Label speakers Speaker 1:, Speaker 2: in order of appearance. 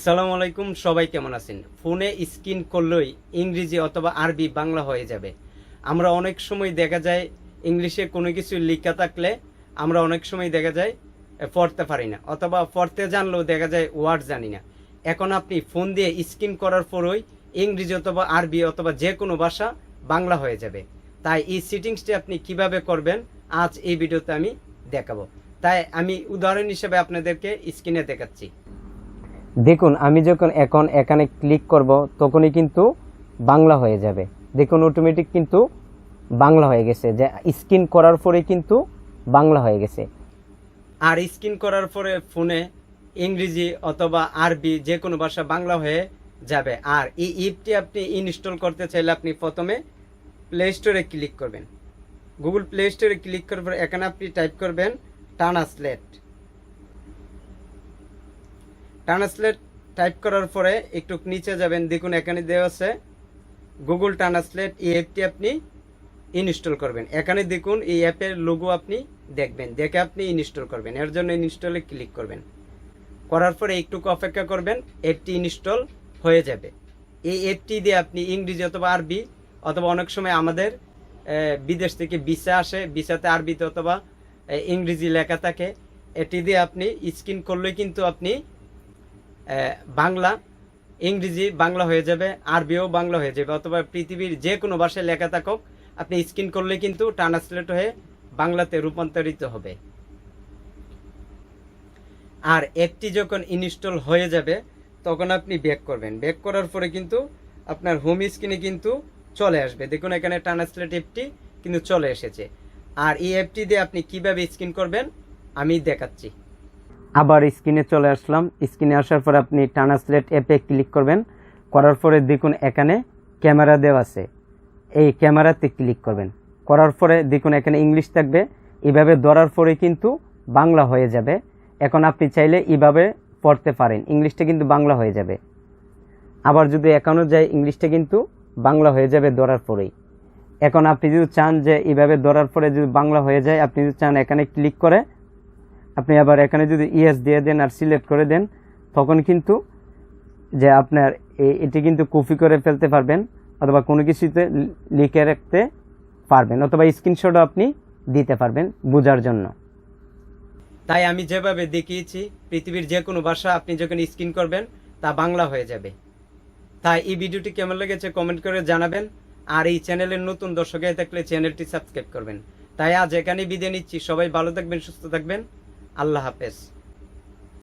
Speaker 1: আসসালামু আলাইকুম, সবাই কেমন আছেন? ফোনে স্ক্রিন করলেই ইংরেজি অথবা আরবি বাংলা হয়ে যাবে। আমরা অনেক সময় দেখা যায় ইংলিশে কোনো কিছু লেখা থাকলে আমরা অনেক সময় দেখা যায় পড়তে পারি না, অথবা পড়তে জানলেও দেখা যায় ওয়ার্ড জানি না। এখন আপনি ফোন দিয়ে স্ক্রিন করার পরই ইংরেজি অথবা আরবি অথবা যে কোনো ভাষা বাংলা হয়ে যাবে। তাই এই সিটিংসটি আপনি কীভাবে করবেন, আজ এই ভিডিওতে আমি দেখাবো। তাই আমি উদাহরণ হিসেবে আপনাদেরকে স্ক্রিনে দেখাচ্ছি।
Speaker 2: দেখুন, আমি যখন এখন এখানে ক্লিক করব, তখনই কিন্তু বাংলা হয়ে যাবে। দেখুন অটোমেটিক কিন্তু বাংলা হয়ে গেছে। যে স্ক্রিন করার পরে কিন্তু বাংলা হয়ে গেছে।
Speaker 1: আর স্ক্রিন করার পরে ফোনে ইংরেজি অথবা আরবি যে কোনো ভাষা বাংলা হয়ে যাবে। আর এই অ্যাপটি আপনি ইনস্টল করতে চাইলে আপনি প্রথমে প্লে স্টোরে ক্লিক করবেন। গুগল প্লে স্টোরে ক্লিক করার পর এখানে আপনি টাইপ করবেন ট্রান্সলেট ট্রান্সলেট টাইপ করার পরে একটু নিচে যাবেন, দেখুন এখানে দেওয়া আছে গুগল ট্রান্সলেট এই অ্যাপটি আপনি ইনস্টল করবেন। এখানে দেখুন এই অ্যাপের লোগো আপনি দেখবেন, দেখে আপনি ইনস্টল করবেন, এর জন্য ইনস্টলে ক্লিক করবেন। করার পরে একটু অপেক্ষা করবেন অ্যাপটি ইনস্টল হয়ে যাবে। এই অ্যাপটি দিয়ে আপনি ইংরেজি অথবা আরবি অথবা অনেক সময় আমাদের বিদেশ থেকে ভিসা আসে, ভিসাতে আরবিতে অথবা ইংরেজি লেখা থাকে, এটি দিয়ে আপনি স্ক্রিন করলে কিন্তু আপনি বাংলা, ইংরেজি বাংলা হয়ে যাবে, আরবিও বাংলা হয়ে যাবে, অথবা পৃথিবীর যে কোনো ভাষায় লেখা থাকুক, আপনি স্ক্রিন করলে কিন্তু ট্রান্সলেট হয়ে বাংলাতে রূপান্তরিত হবে। আর অ্যাপটি যখন ইনস্টল হয়ে যাবে, তখন আপনি ব্যাক করবেন। ব্যাক করার পরে কিন্তু আপনার হোম স্ক্রিনে কিন্তু চলে আসবে। দেখুন এখানে ট্রান্সলেট অ্যাপটি কিন্তু চলে এসেছে। আর এই অ্যাপটি দিয়ে আপনি কীভাবে স্ক্রিন করবেন, আমি দেখাচ্ছি।
Speaker 2: আবার স্ক্রিনে চলে আসলাম। স্ক্রিনে আসার পর আপনি ট্রান্সলেট অ্যাপে ক্লিক করবেন। করার পরে দেখুন এখানে ক্যামেরা দেওয়া আছে। এই ক্যামেরাতে ক্লিক করবেন। করার পরে দেখুন এখানে ইংলিশ থাকবে। এভাবে ধরার পরে কিন্তু বাংলা হয়ে যাবে। এখন আপনি চাইলে এভাবে পড়তে পারেন। ইংলিশটা কিন্তু বাংলা হয়ে যাবে। আবার যদি এখনও যায়, ইংলিশটা কিন্তু বাংলা হয়ে যাবে ধরার পরেই। এখন আপনি যদি চান যে এইভাবে ধরার পরে যদি বাংলা হয়ে যায়, আপনি যদি চান এখানে ক্লিক করে আপনি আবার এখানে যদি ইয়েস দিয়ে দেন আর সিলেক্ট করে দেন, তখন কিন্তু যে আপনার এটি কিন্তু কপি করে ফেলতে পারবেন অথবা কোনো কিছুতে লিখে রাখতে পারবেন অথবা স্ক্রিনশটও আপনি দিতে পারবেন বোঝার জন্য।
Speaker 1: তাই আমি যেভাবে দেখিয়েছি, পৃথিবীর যে কোনো ভাষা আপনি যখন স্ক্রিন করবেন, তা বাংলা হয়ে যাবে। তাই এই ভিডিওটি কেমন লেগেছে কমেন্ট করে জানাবেন, আর এই চ্যানেলের নতুন দর্শক হয়ে থাকলে চ্যানেলটি সাবস্ক্রাইব করবেন। তাই আজ এখানেই বিদায় নিচ্ছি, সবাই ভালো থাকবেন, সুস্থ থাকবেন। আল্লাহ হাফেজ।